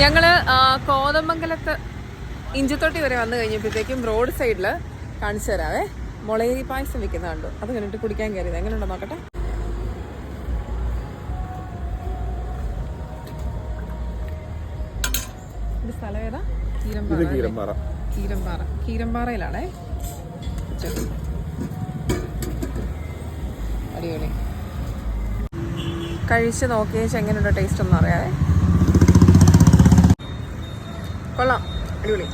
ഞങ്ങൾ ആ, കോതമംഗലത്ത് ഇഞ്ചിത്തോട്ടി വരെ വന്നു കഴിഞ്ഞപ്പോഴത്തേക്കും റോഡ് സൈഡിൽ കാണിച്ചു തരാവേ. മുളകരി പായസം വെക്കുന്ന കണ്ടു. അത് കണ്ടിട്ട് കുടിക്കാൻ കയറിയത് എങ്ങനെയുണ്ടോ നോക്കട്ടെ? ഇത് സ്ഥലം ഏതാ? കീരമ്പാറ കീരമ്പാറ. കീരമ്പാറ. കീരമ്പാറയിലാണേ. അടിപൊളി. കഴിച്ച് നോക്കിയേച്ച് എങ്ങനെയുണ്ടോ ടേസ്റ്റ് ഒന്നും അറിയാതെ കൊള്ളാം. അടിപൊളി.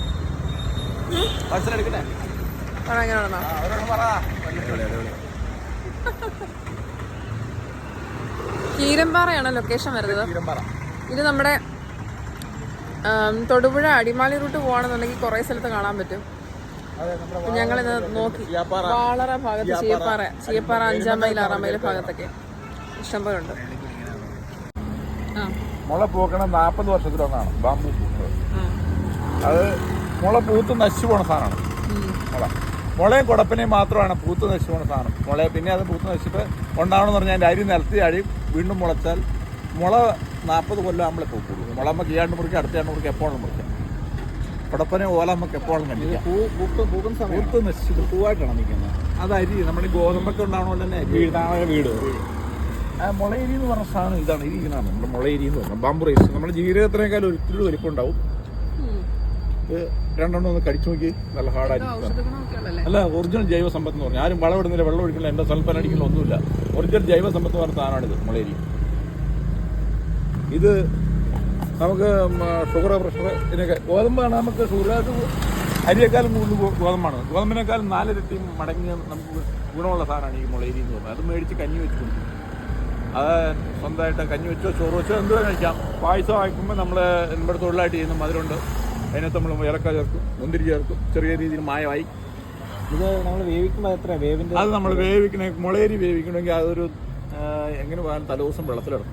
കീരമ്പാറയാണ് ലൊക്കേഷൻ വരുന്നത്. ഇത് നമ്മുടെ തൊടുപുഴ അടിമാലി റൂട്ട് പോവാണെന്നുണ്ടെങ്കിൽ കുറേ സ്ഥലത്ത് കാണാൻ പറ്റും. ഞങ്ങൾ ഇത് നോക്കി. വാളറ ഭാഗത്ത് ചീയപ്പാറ ചീയപ്പാറ അഞ്ചാം മൈൽ ആറാം മൈൽ ഭാഗത്തൊക്കെ ഇഷ്ടംപോലെ ഉണ്ട് മുള പൂക്കണ നാൽപ്പത് വർഷത്തിലൊന്നാണ് ബാമ്പൂ ആ. അത് മുള പൂത്ത് നശിച്ചു പോണ സാധനമാണ്. മുള മുളയും കുടപ്പനയും മാത്രമാണ് പൂത്ത് നശിച്ചു പോണ സാധനം. മുളയെ പിന്നെ അത് പൂത്ത് നശിച്ചിട്ട് ഉണ്ടാവണമെന്ന് പറഞ്ഞാൽ അതിന്റെ അരി നിലത്തി അഴി വീണ്ടും മുളച്ചാൽ മുള നാൽപ്പത് കൊല്ലം നമ്മളെ പൂക്കുള്ളൂ. മുള നമുക്ക് ഈയാണ്ട് മുറിക്കുക അടുത്ത ആണ്ട് മുറിക്കുക എപ്പോഴും മുറിക്കാം. കുടപ്പനെ ഓല നമുക്ക് എപ്പോഴും സമയം. പൂത്ത് നശിച്ചിട്ട് പൂവായിട്ടാണ് നിൽക്കുന്നത് അത് അരി നമ്മൾ ഈ ഗോതമ്പൊക്കെ ഉണ്ടാവണ തന്നെ അരി. വീട്? വീട്. ആ മുളയരി എന്ന് പറഞ്ഞ സാധനം ഇതാണ്. ഇരിക്കുന്നതാണ് നമ്മുടെ മുളയരി എന്ന് പറഞ്ഞാൽ ബാമ്പു റൈസ് നമ്മുടെ ജീവിതത്തിനേക്കാൾ ഒരിക്കലും വലിപ്പം ഉണ്ടാവും രണ്ടെണ്ണം ഒന്ന് കടിച്ചു നോക്കി. നല്ല ഇത് ഹാർഡായിരിക്കും അല്ല ഒറിജിനൽ ജൈവ സമ്പത്ത് എന്ന് പറഞ്ഞാൽ ആരും വളമിടുന്നില്ല വെള്ളം ഒഴിക്കില്ല എന്റെ സൽപ്പന അടിക്കില്ല ഒന്നുമില്ല. ഒറിജിനൽ ജൈവ സമ്പത്ത് പറഞ്ഞ സാധനമാണിത് മുളേരി ഇത് നമുക്ക് ഷുഗർ പ്രഷർ ഇതിനൊക്കെ ഗോതമ്പാണ് നമുക്ക് ഷുഗർ അരിയേക്കാളും കൂടുതൽ ഗോതമ്പാണ്. ഗോതമ്പിനേക്കാളും നാലിരട്ടി മടങ്ങി നമുക്ക് ഗുണമുള്ള സാധനമാണ് ഈ മുളേരി എന്ന് പറയുന്നത് അത് മേടിച്ച് കഞ്ഞി വെച്ച്. കുടിക്കും അത് സ്വന്തമായിട്ട് കഞ്ഞി വെച്ചോ ചോറ് വെച്ചോ എന്തുവാ കഴിക്കാം. പായസം ആയിക്കുമ്പോൾ നമ്മൾ നമ്മുടെ തൊഴിലായിട്ട് ചെയ്യുന്ന മധുരമുണ്ട്. അതിനകത്ത് നമ്മൾ ഏലക്ക ചേർക്കും മുന്തിരി ചേർക്കും ചെറിയ രീതിയിൽ മായമായി. ഇത് നമ്മൾ വേവിക്കുമ്പോൾ എത്ര വേവിന്റെ അത് നമ്മൾ വേവിക്കണ മുളേരി വേവിക്കണമെങ്കിൽ അതൊരു എങ്ങനെ പോകാൻ തലേദിവസം വെള്ളത്തിലിടണം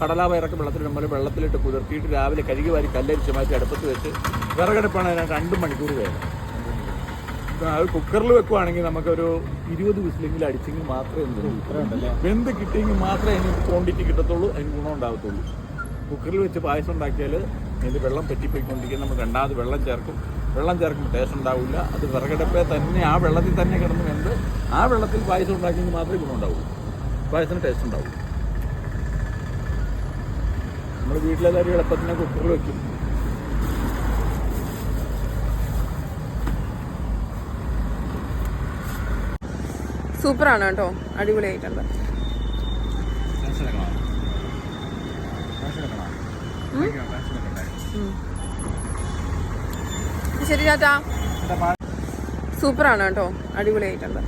കടലാ പയറൊക്കെ വെള്ളത്തിലിടുമ്പോൾ വെള്ളത്തിലിട്ട് കുതിർത്തിയിട്ട് രാവിലെ കഴുകി വാരി കല്ലരിച്ച് മാറ്റി അടുപ്പത്ത് വെച്ച് വിറകടുപ്പാണ് അതിനകത്ത് രണ്ട് മണിക്കൂർ വേണം അത് കുക്കറിൽ വെക്കുവാണെങ്കിൽ നമുക്കൊരു ഇരുപത് വിസിലെങ്കിലും അടിച്ചെങ്കിൽ മാത്രമേ എന്ത്? വെന്ത് കിട്ടിയെങ്കിൽ മാത്രമേ അതിന് ക്വാണ്ടിറ്റി കിട്ടത്തുള്ളൂ അതിന് ഗുണം ഉണ്ടാകത്തുള്ളൂ. കുക്കറിൽ വെച്ച് പായസം ഉണ്ടാക്കിയാൽ അതിൽ വെള്ളം പറ്റിപ്പോയിക്കൊണ്ടിരിക്കും നമ്മൾ രണ്ടാമത് വെള്ളം ചേർക്കും. വെള്ളം ചേർക്കുമ്പോൾ ടേസ്റ്റ് ഉണ്ടാവില്ല അത് വിറകടുപ്പേ തന്നെ ആ വെള്ളത്തിൽ തന്നെ കിടന്ന് കണ്ട് ആ വെള്ളത്തിൽ പായസം ഉണ്ടാക്കിയെങ്കിൽ മാത്രമേ ഗുണം ഉണ്ടാവുള്ളൂ പായസത്തിന് ടേസ്റ്റ് ഉണ്ടാവുള്ളൂ. നമ്മൾ വീട്ടിലെല്ലാവരും എളുപ്പത്തിന് കുക്കറിൽ വയ്ക്കും സൂപ്പറാണ് കേട്ടോ. അടിപൊളിയായിട്ടുണ്ട്. ശരി ചാറ്റാ സൂപ്പറാണ് കേട്ടോ. അടിപൊളിയായിട്ടുണ്ട്.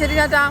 ശരി ചാച്ചാ